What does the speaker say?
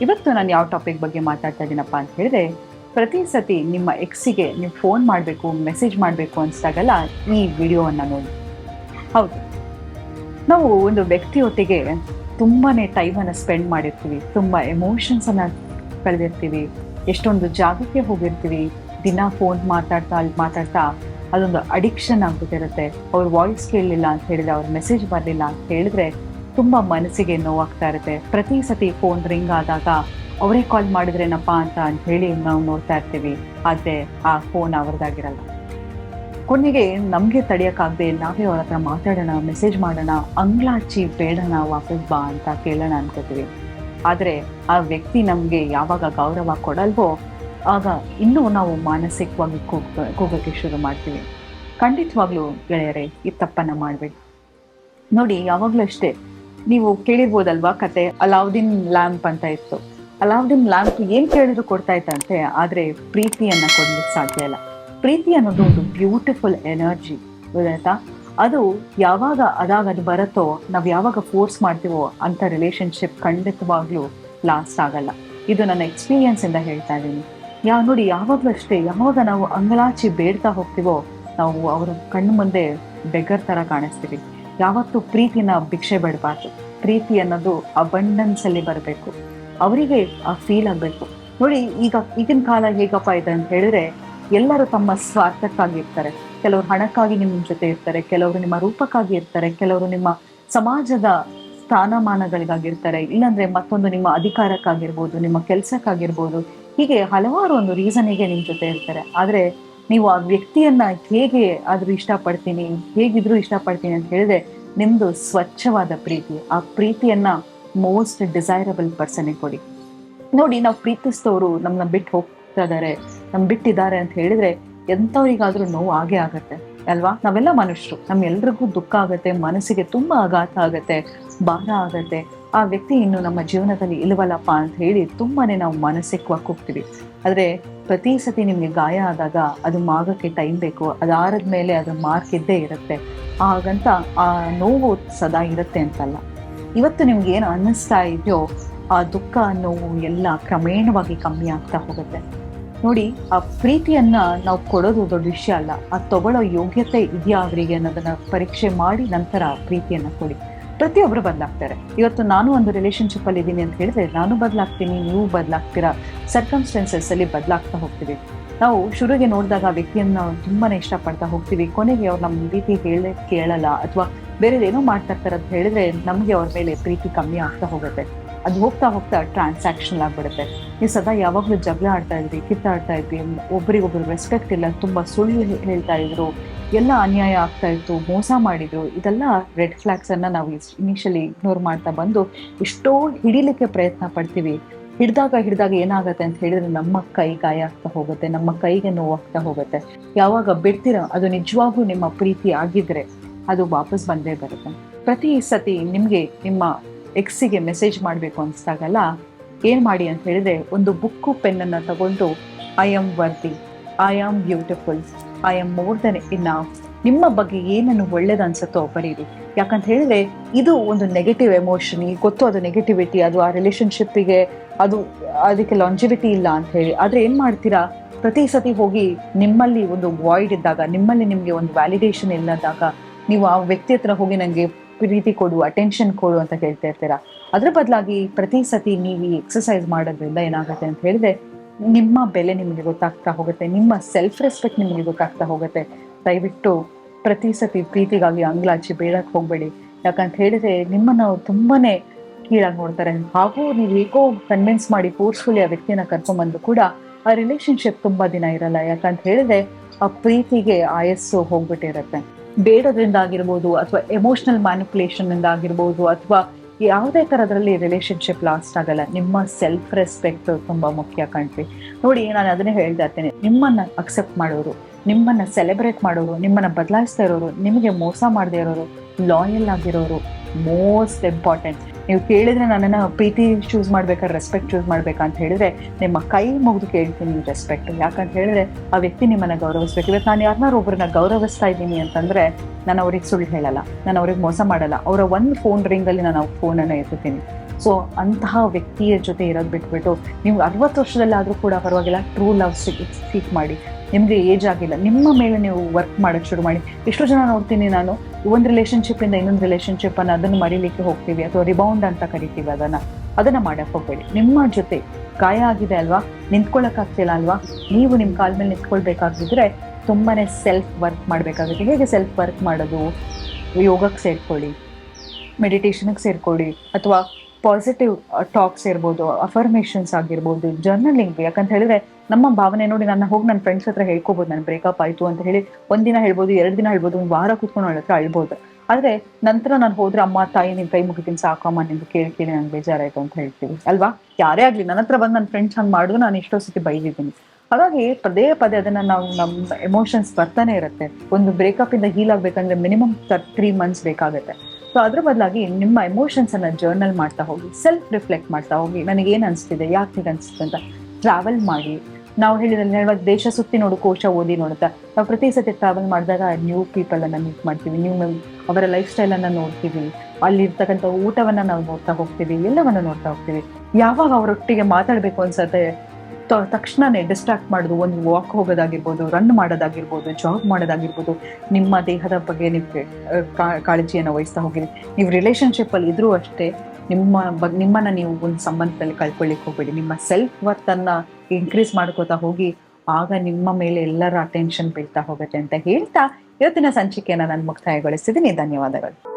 ಇವತ್ತು ನಾನು ಯಾವ ಟಾಪಿಕ್ ಬಗ್ಗೆ ಮಾತಾಡ್ತಾ ಇದ್ದೀನಪ್ಪ ಅಂತ ಹೇಳಿದ್ರೆ, ಪ್ರತಿ ಸತಿ ನಿಮ್ಮ ಎಕ್ಸಿಗೆ ನೀವು ಫೋನ್ ಮಾಡಬೇಕು ಮೆಸೇಜ್ ಮಾಡಬೇಕು ಅನ್ಸ್ದಾಗಲ್ಲ ಈ ವಿಡಿಯೋವನ್ನು ನೋಡಿ. ಹೌದು. ನಾವು ಒಂದು ವ್ಯಕ್ತಿಯೊಟ್ಟಿಗೆ ತುಂಬಾ ಟೈಮನ್ನು ಸ್ಪೆಂಡ್ ಮಾಡಿರ್ತೀವಿ, ತುಂಬ ಎಮೋಷನ್ಸನ್ನು ಕಳೆದಿರ್ತೀವಿ, ಎಷ್ಟೊಂದು ಜಾಗಕ್ಕೆ ಹೋಗಿರ್ತೀವಿ, ದಿನ ಫೋನ್ ಮಾತಾಡ್ತಾ ಅಲ್ಲಿ ಮಾತಾಡ್ತಾ ಅದೊಂದು ಅಡಿಕ್ಷನ್ ಆಗ್ಬಿಟ್ಟಿರುತ್ತೆ. ಅವ್ರ ವಾಯ್ಸ್ ಕೇಳಲಿಲ್ಲ ಅಂತ ಹೇಳಿದ್ರೆ, ಅವ್ರ ಮೆಸೇಜ್ ಬರಲಿಲ್ಲ ಅಂತ ಹೇಳಿದ್ರೆ ತುಂಬ ಮನಸ್ಸಿಗೆ ನೋವಾಗ್ತಾ ಇರುತ್ತೆ. ಪ್ರತಿ ಸತಿ ಫೋನ್ ರಿಂಗ್ ಆದಾಗ ಅವರೇ ಕಾಲ್ ಮಾಡಿದ್ರೇನಪ್ಪ ಅಂತ ಅಂತ ಹೇಳಿ ನಾವು ನೋಡ್ತಾ ಇರ್ತೀವಿ. ಆದರೆ ಆ ಫೋನ್ ಅವ್ರದ್ದಾಗಿರಲ್ಲ ಕೊನೆಗೆ ನಮಗೆ ತಡೆಯೋಕ್ಕಾಗದೆ ನಾವೇ ಅವ್ರ ಹತ್ರ ಮಾತಾಡೋಣ ಮೆಸೇಜ್ ಮಾಡೋಣ, ಅಂಗ್ಲಾಚಿ ಬೇಡಣ ವಾಪಸ್ ಬಾ ಅಂತ ಕೇಳೋಣ ಅನ್ಕೋತೀವಿ. ಆದರೆ ಆ ವ್ಯಕ್ತಿ ನಮಗೆ ಯಾವಾಗ ಗೌರವ ಕೊಡಲ್ವೋ, ಆಗ ಇನ್ನೂ ನಾವು ಮಾನಸಿಕವಾಗಿ ಕೂಗ್ ಶುರು ಮಾಡ್ತೀವಿ. ಖಂಡಿತವಾಗ್ಲೂ ಗೆಳೆಯರೇ, ಈ ತಪ್ಪನ್ನು ಮಾಡಬೇಡಿ. ನೋಡಿ, ಯಾವಾಗಲೂ ಅಷ್ಟೇ. ನೀವು ಕೇಳಿರ್ಬೋದಲ್ವಾ ಕತೆ? ಅಲಾವುದ್ದೀನ್ ಲ್ಯಾಂಪ್ ಅಂತ ಇತ್ತು. ಅಲಾವುದ್ದೀನ್ ಲ್ಯಾಂಪ್ ಏನು ಕೇಳಿದ್ರು ಕೊಡ್ತಾ ಇತ್ತಂತೆ ಆದ್ರೆ ಪ್ರೀತಿಯನ್ನ ಕೊಡ್ಲಿಕ್ಕೆ ಸಾಧ್ಯ ಇಲ್ಲ. ಪ್ರೀತಿ ಅನ್ನೋದು ಒಂದು ಬ್ಯೂಟಿಫುಲ್ ಎನರ್ಜಿ ಗೊತ್ತಾಯ್ತಾ? ಅದು ಯಾವಾಗ ಅದಾಗ ಅದು ಬರುತ್ತೋ, ನಾವು ಯಾವಾಗ ಫೋರ್ಸ್ ಮಾಡ್ತೀವೋ ಅಂತ ರಿಲೇಶನ್ಶಿಪ್ ಖಂಡಿತವಾಗ್ಲೂ ಲಾಸ್ಟ್ ಆಗಲ್ಲ. ಇದು ನನ್ನ ಎಕ್ಸ್ಪೀರಿಯನ್ಸಿಂದ ಹೇಳ್ತಾ ಇದ್ದೀನಿ. ಯಾವ ನೋಡಿ, ಯಾವಾಗಲೂ ಅಷ್ಟೇ, ಯಾವಾಗ ನಾವು ಅಂಗಲಾಚಿ ಬೇಡ್ತಾ ಹೋಗ್ತೀವೋ, ನಾವು ಅವರ ಕಣ್ಣು ಮುಂದೆ ಬೆಗರ್ ಥರ ಕಾಣಿಸ್ತೀವಿ. ಯಾವತ್ತೂ ಪ್ರೀತಿನ ಭಿಕ್ಷೆ ಬಿಡಬಾರ್ದು. ಪ್ರೀತಿ ಅನ್ನೋದು ಅಬಂಡನ್ಸಲ್ಲಿ ಬರಬೇಕು. ಅವರಿಗೆ ಆ ಫೀಲ್ ಆಗಬೇಕು. ನೋಡಿ, ಈಗ ಈಗಿನ ಕಾಲ ಹೇಗಪ್ಪ ಇದೆ ಅಂತ ಹೇಳಿದ್ರೆ, ಎಲ್ಲರೂ ತಮ್ಮ ಸ್ವಾರ್ಥಕ್ಕಾಗಿ ಇರ್ತಾರೆ. ಕೆಲವರು ಹಣಕ್ಕಾಗಿ ನಿಮ್ಮ ಜೊತೆ ಇರ್ತಾರೆ, ಕೆಲವರು ನಿಮ್ಮ ರೂಪಕ್ಕಾಗಿ ಇರ್ತಾರೆ, ಕೆಲವರು ನಿಮ್ಮ ಸಮಾಜದ ಸ್ಥಾನಮಾನಗಳಿಗಾಗಿರ್ತಾರೆ ಇಲ್ಲಾಂದ್ರೆ ಮತ್ತೊಂದು ನಿಮ್ಮ ಅಧಿಕಾರಕ್ಕಾಗಿರ್ಬೋದು, ನಿಮ್ಮ ಕೆಲಸಕ್ಕಾಗಿರ್ಬೋದು. ಹೀಗೆ ಹಲವಾರು ಒಂದು ರೀಸನಿಗೆ ನಿಮ್ಮ ಜೊತೆ ಇರ್ತಾರೆ. ಆದರೆ ನೀವು ಆ ವ್ಯಕ್ತಿಯನ್ನ ಹೇಗೆ ಆದ್ರೂ ಇಷ್ಟಪಡ್ತೀನಿ, ಹೇಗಿದ್ರು ಇಷ್ಟಪಡ್ತೀನಿ ಅಂತ ಹೇಳಿದ್ರೆ ನಿಮ್ದು ಸ್ವಚ್ಛವಾದ ಪ್ರೀತಿ. ಆ ಪ್ರೀತಿಯನ್ನ ಮೋಸ್ಟ್ ಡಿಸೈರಬಲ್ ಪರ್ಸನ್ ಕೊಡಿ. ನೋಡಿ, ನಾವು ಪ್ರೀತಿಸಿದವರು ನಮ್ಮನ್ನ ಬಿಟ್ಟು ಹೋಗ್ತಾ ಇದ್ದಾರೆ ನಮ್ ಬಿಟ್ಟಿದ್ದಾರೆ ಅಂತ ಹೇಳಿದ್ರೆ ಎಂಥವ್ರಿಗಾದ್ರೂ ನೋವು ಆಗೇ ಆಗತ್ತೆ, ಅಲ್ವಾ? ನಾವೆಲ್ಲ ಮನುಷ್ಯರು, ನಮ್ಮೆಲ್ರಿಗೂ ದುಃಖ ಆಗುತ್ತೆ, ಮನಸ್ಸಿಗೆ ತುಂಬಾ ಆಘಾತ ಆಗುತ್ತೆ, ಭಾರ ಆಗತ್ತೆ. ಆ ವ್ಯಕ್ತಿ ಇನ್ನು ನಮ್ಮ ಜೀವನದಲ್ಲಿ ಇಲ್ವಲ್ಲಪ್ಪ ಅಂತ ಹೇಳಿ ತುಂಬಾ ನಾವು ಮನಸ್ಸಿಗೆ ಹೋಗ್ತೀವಿ ಆದರೆ ಪ್ರತಿ ಸತಿ ನಿಮಗೆ ಗಾಯ ಆದಾಗ ಅದು ಮಾಗಕ್ಕೆ ಟೈಮ್ ಬೇಕು ಅದಾರದ ಮೇಲೆ ಅದು ಮಾರ್ಕ್ ಇದ್ದೇ ಇರುತ್ತೆ. ಹಾಗಂತ ಆ ನೋವು ಸದಾ ಇರುತ್ತೆ ಅಂತಲ್ಲ. ಇವತ್ತು ನಿಮ್ಗೆ ಏನು ಅನ್ನಿಸ್ತಾ ಇದೆಯೋ ಆ ದುಃಖ, ನೋವು ಎಲ್ಲ ಕ್ರಮೇಣವಾಗಿ ಕಮ್ಮಿ ಆಗ್ತಾ ಹೋಗುತ್ತೆ. ನೋಡಿ, ಆ ಪ್ರೀತಿಯನ್ನ ನಾವು ಕೊಡೋದು ದೊಡ್ಡ ವಿಷಯ ಅಲ್ಲ. ಆ ತಗೊಳ್ಳೋ ಯೋಗ್ಯತೆ ಇದೆಯಾ ಅವರಿಗೆ ಅನ್ನೋದನ್ನ ಪರೀಕ್ಷೆ ಮಾಡಿ ನಂತರ ಪ್ರೀತಿಯನ್ನ ಕೊಡಿ. ಪ್ರತಿಯೊಬ್ಬರು ಬದಲಾಗ್ತಾರೆ. ಇವತ್ತು ನಾನು ಒಂದು ರಿಲೇಶನ್ಶಿಪ್ ಅಲ್ಲಿ ಇದ್ದೀನಿ ಅಂತ ಹೇಳಿದ್ರೆ, ನಾನು ಬದಲಾಗ್ತೀನಿ, ನೀವು ಬದಲಾಗ್ತೀರಾ? ಸರ್ಕಮ್ಸ್ಟೆನ್ಸಸ್ ಅಲ್ಲಿ ಬದಲಾಗ್ತಾ ಹೋಗ್ತೀವಿ. ನಾವು ಶುರುಗೆ ನೋಡಿದಾಗ ಆ ವ್ಯಕ್ತಿಯನ್ನ ತುಂಬಾನೇ ಇಷ್ಟಪಡ್ತಾ ಹೋಗ್ತೀವಿ. ಕೊನೆಗೆ ಅವ್ರು ನಮ್ಮ ರೀತಿ ಹೇಳ ಕೇಳಲ್ಲ, ಅಥವಾ ಬೇರೆದೇನೋ ಮಾಡ್ತಾ ಇರ್ತಾರೆ ಅಂತ ಹೇಳಿದ್ರೆ ನಮಗೆ ಅವ್ರ ಮೇಲೆ ಪ್ರೀತಿ ಕಮ್ಮಿ ಆಗ್ತಾ ಹೋಗುತ್ತೆ. ಅದು ಹೋಗ್ತಾ ಹೋಗ್ತಾ ಟ್ರಾನ್ಸಾಕ್ಷನ್ ಆಗ್ಬಿಡುತ್ತೆ. ನೀವು ಸದಾ ಯಾವಾಗಲೂ ಜಗಳ ಆಡ್ತಾ ಇದ್ರಿ, ಕಿತ್ತಾಡ್ತಾ ಇದ್ರಿ, ಒಬ್ರಿಗೊಬ್ರು ರೆಸ್ಪೆಕ್ಟ್ ಇಲ್ಲ, ತುಂಬ ಸುಳ್ಳು ಹೇಳ್ತಾ ಇದ್ರು, ಎಲ್ಲ ಅನ್ಯಾಯ ಆಗ್ತಾ ಇತ್ತು, ಮೋಸ ಮಾಡಿದ್ರು, ಇದೆಲ್ಲ ರೆಡ್ ಫ್ಲಾಗ್ಸ್ ಅನ್ನ ನಾವು ಇನಿಷಿಯಲಿ ಇಗ್ನೋರ್ ಮಾಡ್ತಾ ಬಂದು ಎಷ್ಟೋ ಹಿಡಿಲಿಕ್ಕೆ ಪ್ರಯತ್ನ ಪಡ್ತೀವಿ. ಹಿಡಿದಾಗ ಹಿಡಿದಾಗ ಏನಾಗುತ್ತೆ ಅಂತ ಹೇಳಿದ್ರೆ ನಮ್ಮ ಕೈ ಗಾಯ ಆಗ್ತಾ ಹೋಗುತ್ತೆ, ನಮ್ಮ ಕೈಗೆ ನೋವಾಗ್ತಾ ಹೋಗುತ್ತೆ. ಯಾವಾಗ ಬಿಡ್ತೀರ, ಅದು ನಿಜವಾಗ್ಲೂ ನಿಮ್ಮ ಪ್ರೀತಿ ಆಗಿದ್ರೆ ಅದು ವಾಪಸ್ ಬಂದೇ ಬರುತ್ತೆ. ಪ್ರತಿ ಸತಿ ನಿಮಗೆ ನಿಮ್ಮ ಎಕ್ಸಿಗೆ ಮೆಸೇಜ್ ಮಾಡಬೇಕು ಅನಿಸ್ದಾಗಲ್ಲ, ಏನು ಮಾಡಿ ಅಂತ ಹೇಳಿದ್ರೆ ಒಂದು ಬುಕ್ಕು, ಪೆನ್ನನ್ನು ತಗೊಂಡು I am worthy I am beautiful I am more than ಇನ್ನ ನಿಮ್ಮ ಬಗ್ಗೆ ಏನನ್ನು ಒಳ್ಳೇದು ಅನ್ಸುತ್ತೋ ಬರೀರಿ. ಯಾಕಂತ ಹೇಳಿದ್ರೆ, ಇದು ಒಂದು ನೆಗೆಟಿವ್ ಎಮೋಷನ್ ಈಗ ಗೊತ್ತು ಅದು ನೆಗೆಟಿವಿಟಿ ಅದು ಆ ರಿಲೇಶನ್ಶಿಪ್ಪಿಗೆ ಅದು ಅದಕ್ಕೆ ಲಾಂಜಿವಿಟಿ ಇಲ್ಲ ಅಂತ ಹೇಳಿ. ಆದರೆ ಏನು ಮಾಡ್ತೀರಾ? ಪ್ರತಿ ಸತಿ ಹೋಗಿ ನಿಮ್ಮಲ್ಲಿ ಒಂದು ವಾಯ್ಡ್ ಇದ್ದಾಗ, ನಿಮ್ಮಲ್ಲಿ ನಿಮಗೆ ಒಂದು ವ್ಯಾಲಿಡೇಷನ್ ಇಲ್ಲದಾಗ, ನೀವು ಆ ವ್ಯಕ್ತಿ ಹತ್ರ ಹೋಗಿ ನನಗೆ ಪ್ರೀತಿ ಕೊಡು ಅಟೆನ್ಷನ್ ಕೊಡು ಅಂತ ಹೇಳ್ತಾ ಇರ್ತೀರಾ? ಅದ್ರ ಬದಲಾಗಿ ಪ್ರತಿ ಸತಿ ನೀವು ಈ ಎಕ್ಸಸೈಸ್ ಮಾಡೋದ್ರಿಂದ ಏನಾಗುತ್ತೆ ಅಂತ ಹೇಳಿದ್ರೆ, ನಿಮ್ಮ ಬೆಲೆ ನಿಮಗೆ ಗೊತ್ತಾಗ್ತಾ ಹೋಗುತ್ತೆ, ನಿಮ್ಮ ಸೆಲ್ಫ್ ರೆಸ್ಪೆಕ್ಟ್ ನಿಮಗೆ ಗೊತ್ತಾಗ್ತಾ ಹೋಗುತ್ತೆ. ದಯವಿಟ್ಟು ಪ್ರತಿ ಸತಿ ಪ್ರೀತಿಗಾಗಿ ಅಂಗ್ಲಾಚಿ ಬೇಡಕ್ಕೆ ಹೋಗಬೇಡಿ. ಯಾಕಂತ ಹೇಳಿದ್ರೆ ನಿಮ್ಮನ್ನ ತುಂಬಾನೇ ಕೀಳಾಗಿ ನೋಡ್ತಾರೆ. ಹಾಗೂ ನೀವು ಹೇಗೋ ಕನ್ವಿನ್ಸ್ ಮಾಡಿ ಫೋರ್ಸ್ಫುಲಿ ಆ ವ್ಯಕ್ತಿನ ಕರ್ಕೊಂಬಂದು ಕೂಡ ಆ ರಿಲೇಶನ್ಶಿಪ್ ತುಂಬಾ ದಿನ ಇರಲ್ಲ. ಯಾಕಂತ ಹೇಳಿದ್ರೆ ಆ ಪ್ರೀತಿಗೆ ಆಯಸ್ಸು ಹೋಗ್ಬಿಟ್ಟಿರುತ್ತೆ. ಬೇಡೋದ್ರಿಂದ ಆಗಿರ್ಬೋದು ಅಥವಾ ಎಮೋಷನಲ್ ಮ್ಯಾನಿಪುಲೇಷನ್ ಇಂದ ಆಗಿರ್ಬೋದು ಅಥವಾ ಯಾವುದೇ ಥರದ್ರಲ್ಲಿ ರಿಲೇಶನ್ಶಿಪ್ ಲಾಸ್ಟ್ ಆಗಲ್ಲ. ನಿಮ್ಮ ಸೆಲ್ಫ್ ರೆಸ್ಪೆಕ್ಟ್ ತುಂಬಾ ಮುಖ್ಯ ಕಣ್ರಿ. ನೋಡಿ, ನಾನು ಅದನ್ನೇ ಹೇಳ್ತಾ ಇರ್ತೇನೆ. ನಿಮ್ಮನ್ನ ಅಕ್ಸೆಪ್ಟ್ ಮಾಡೋರು, ನಿಮ್ಮನ್ನ ಸೆಲೆಬ್ರೇಟ್ ಮಾಡೋರು, ನಿಮ್ಮನ್ನ ಬದಲಾಯಿಸ್ತಾ ಇರೋರು, ನಿಮಗೆ ಮೋಸ ಮಾಡದೇ ಇರೋರು ಲಾಯಲ್ ಆಗಿರೋರು ಮೋಸ್ಟ್ ಇಂಪಾರ್ಟೆಂಟ್ ನೀವು ಕೇಳಿದ್ರೆ ನನ್ನನ್ನು ಪ್ರೀತಿ ಚೂಸ್ ಮಾಡ್ಬೇಕಾದ್ರೆ ರೆಸ್ಪೆಕ್ಟ್ ಚೂಸ್ ಮಾಡ್ಬೇಕಂತ ಅಂತ ಹೇಳಿದ್ರೆ, ನಿಮ್ಮ ಕೈ ಮುಗಿದು ಕೇಳ್ತೀನಿ ರೆಸ್ಪೆಕ್ಟ್ ಯಾಕಂತ ಹೇಳಿದ್ರೆ, ಆ ವ್ಯಕ್ತಿ ನಿಮ್ಮನ್ನ ಗೌರವಿಸ್ಬೇಕು. ಇವತ್ತು ನಾನು ಯಾರನ್ನಾರು ಒಬ್ಬರನ್ನ ಗೌರವಿಸ್ತಾ ಇದ್ದೀನಿ ಅಂತಂದ್ರೆ, ನಾನು ಅವ್ರಿಗೆ ಸುಳ್ಳು ಹೇಳಲ್ಲ. ನಾನು ಅವ್ರಿಗೆ ಮೋಸ ಮಾಡಲ್ಲ. ಅವರ ಒಂದು ಫೋನ್ ರಿಂಗಲ್ಲಿ ನಾನು ಅವ್ರ ಫೋನನ್ನು ಎತ್ತುತ್ತೀನಿ ಸೊ ಅಂತಹ ವ್ಯಕ್ತಿಯ ಜೊತೆ ಇರೋದು ಬಿಟ್ಬಿಟ್ಟು, ನೀವು ಅರವತ್ತು ವರ್ಷದಲ್ಲಾದರೂ ಕೂಡ ಪರವಾಗಿಲ್ಲ ಟ್ರೂ ಲವ್ ಸೀಕ್ ಮಾಡಿ. ನಿಮಗೆ ಏಜ್ ಆಗಿಲ್ಲ. ನಿಮ್ಮ ಮೇಲೆ ನೀವು ವರ್ಕ್ ಮಾಡೋಕ್ಕೆ ಶುರು ಮಾಡಿ. ಎಷ್ಟೋ ಜನ ನೋಡ್ತೀನಿ ನಾನು, ಒಂದು ರಿಲೇಷನ್ಶಿಪ್ಪಿಂದ ಇನ್ನೊಂದು ರಿಲೇಷನ್ಶಿಪ್ಪನ್ನು ಅದನ್ನು ಮರಿಲಿಕ್ಕೆ ಹೋಗ್ತೀವಿ, ಅಥವಾ ರಿಬೌಂಡ್ ಅಂತ ಕರಿತೀವಿ ಅದನ್ನು. ಅದನ್ನು ಮಾಡಕ್ಕೆ ಹೋಗಬೇಡಿ. ನಿಮ್ಮ ಜೊತೆ ಗಾಯ ಆಗಿದೆ ಅಲ್ವಾ? ನಿಂತ್ಕೊಳ್ಳೋಕ್ಕಾಗ್ತಿಲ್ಲ ಅಲ್ವಾ? ನೀವು ನಿಮ್ಮ ಕಾಲ ಮೇಲೆ ನಿಂತ್ಕೊಳ್ಬೇಕಾಗಿದ್ರೆ ತುಂಬಾ ಸೆಲ್ಫ್ ವರ್ಕ್ ಮಾಡಬೇಕಾಗುತ್ತೆ. ಹೇಗೆ ಸೆಲ್ಫ್ ವರ್ಕ್ ಮಾಡೋದು? ಯೋಗಕ್ಕೆ ಸೇರ್ಕೊಳ್ಳಿ ಮೆಡಿಟೇಷನ್ಗೆ ಸೇರ್ಕೊಳ್ಳಿ, ಅಥವಾ ಪಾಸಿಟಿವ್ ಟಾಕ್ಸ್ ಇರ್ಬೋದು ಅಫರ್ಮೇಷನ್ಸ್ ಆಗಿರ್ಬೋದು ಜರ್ನಲಿಂಗ್ ಯಾಕಂತ ಹೇಳಿದ್ರೆ ನಮ್ಮ ಭಾವನೆ ನೋಡಿ ನನ್ನ ಹೋಗಿ ನನ್ನ ಫ್ರೆಂಡ್ಸ್ ಹತ್ರ ಹೇಳ್ಕೊಬೋದು ನನ್ನ ಬ್ರೇಕಪ್ ಆಯಿತು ಅಂತ ಹೇಳಿ ಒಂದಿನ ಹೇಳ್ಬೋದು, ಎರಡು ದಿನ ಹೇಳ್ಬೋದು, ಒಂದು ವಾರ ಕೂತ್ಕೊಂಡು ಅವಳ ಹತ್ರ ಅಳ್ಬೋದು. ಆದರೆ ನಂತರ ನಾನು ಹೋದ್ರೆ ಅಮ್ಮ, ತಾಯಿ ನಿಮ್ಮ ಕೈ ಮುಗಿತೀನಿ ಸಾಕಮ್ಮ ನಿಮ್ಗೆ ಕೇಳಿ ಕೇಳಿ ನಂಗೆ ಬೇಜಾರಾಯಿತು ಅಂತ ಹೇಳ್ತೀವಿ. ಅಲ್ವಾ? ಯಾರೇ ಆಗ್ಲಿ ನನ್ನ ಹತ್ರ ಬಂದು ನನ್ನ ಫ್ರೆಂಡ್ಸ್ ಹಂಗೆ ಮಾಡಿದ್ರು ನಾನು ಎಷ್ಟೋ ಸತಿ ಬೈದಿದ್ದೀನಿ. ಹಾಗಾಗಿ ಪದೇ ಪದೇ ಅದನ್ನ ನಾವು ನಮ್ಮ ಎಮೋಷನ್ಸ್ ಬರ್ತಾನೆ ಇರುತ್ತೆ. ಒಂದು ಬ್ರೇಕಪ್ ಇಂದ ಹೀಲ್ ಆಗಬೇಕಂದ್ರೆ ಮಿನಿಮಮ್ ತ್ರೀ ಮಂತ್ಸ್ ಬೇಕಾಗುತ್ತೆ. ಸೊ ಅದ್ರ ಬದಲಾಗಿ ನಿಮ್ಮ ಎಮೋಷನ್ಸ್ ಅನ್ನ ಜರ್ನಲ್ ಮಾಡ್ತಾ ಹೋಗಿ ಸೆಲ್ಫ್ ರಿಫ್ಲೆಕ್ಟ್ ಮಾಡ್ತಾ ಹೋಗಿ, ನನಗೆ ಏನು ಅನಿಸ್ತಿದೆ, ಯಾಕೆ ಹೀಗೆ ಅನಿಸ್ತಿದೆ ಅಂತ ಟ್ರಾವೆಲ್ ಮಾಡಿ. ನಾವು ಹೇಳಿದ್ರೆ ದೇಶ ಸುತ್ತಿ ನೋಡು, ಕೋಶ ಓದಿ ನೋಡುತ್ತಾ. ನಾವು ಪ್ರತಿ ಸತಿ ಟ್ರಾವೆಲ್ ಮಾಡಿದಾಗ ನ್ಯೂ ಪೀಪಲ್ ಅನ್ನ ಮೀಟ್ ಮಾಡ್ತೀವಿ ನ್ಯೂ ಅವರ ಲೈಫ್ ಸ್ಟೈಲ್ ಅನ್ನ ನೋಡ್ತೀವಿ. ಅಲ್ಲಿರ್ತಕ್ಕಂಥ ಊಟವನ್ನ ನಾವು ನೋಡ್ತಾ ಹೋಗ್ತೀವಿ, ಎಲ್ಲವನ್ನ ನೋಡ್ತಾ ಹೋಗ್ತೀವಿ. ಯಾವಾಗ ಅವರೊಟ್ಟಿಗೆ ಮಾತಾಡಬೇಕು ಅನ್ಸತ್ತೆ ತಕ್ಷಣನೇ ಡಿಸ್ಟ್ರಾಕ್ಟ್ ಮಾಡೋದು, ಒಂದು ವಾಕ್ ಹೋಗೋದಾಗಿರ್ಬೋದು ರನ್ ಮಾಡೋದಾಗಿರ್ಬೋದು ಜಾಬ್ ಮಾಡೋದಾಗಿರ್ಬೋದು, ನಿಮ್ಮ ದೇಹದ ಬಗ್ಗೆ ನಿಮಗೆ ಕಾಳಜಿಯನ್ನು ವಹಿಸ್ತಾ ಹೋಗಿರಿ ನೀವು ರಿಲೇಷನ್ಶಿಪ್ಪಲ್ಲಿ ಇದ್ರೂ ಅಷ್ಟೇ, ನಿಮ್ಮ ಬಗ್, ನಿಮ್ಮನ್ನು ನೀವು ಒಂದು ಸಂಬಂಧದಲ್ಲಿ ಕಳ್ಕೊಳ್ಳಿಕ್ಕೆ ಹೋಗ್ಬೇಡಿ. ನಿಮ್ಮ ಸೆಲ್ಫ್ ವರ್ತನ್ನು ಇನ್ಕ್ರೀಸ್ ಮಾಡ್ಕೋತಾ ಹೋಗಿ, ಆಗ ನಿಮ್ಮ ಮೇಲೆ ಎಲ್ಲರ ಅಟೆನ್ಷನ್ ಬೀಳ್ತಾ ಹೋಗುತ್ತೆ ಅಂತ ಹೇಳ್ತಾ ಇವತ್ತಿನ ಸಂಚಿಕೆಯನ್ನು ನಾನು ಮುಕ್ತಾಯಗೊಳಿಸಿದ್ದೀನಿ ಧನ್ಯವಾದಗಳು.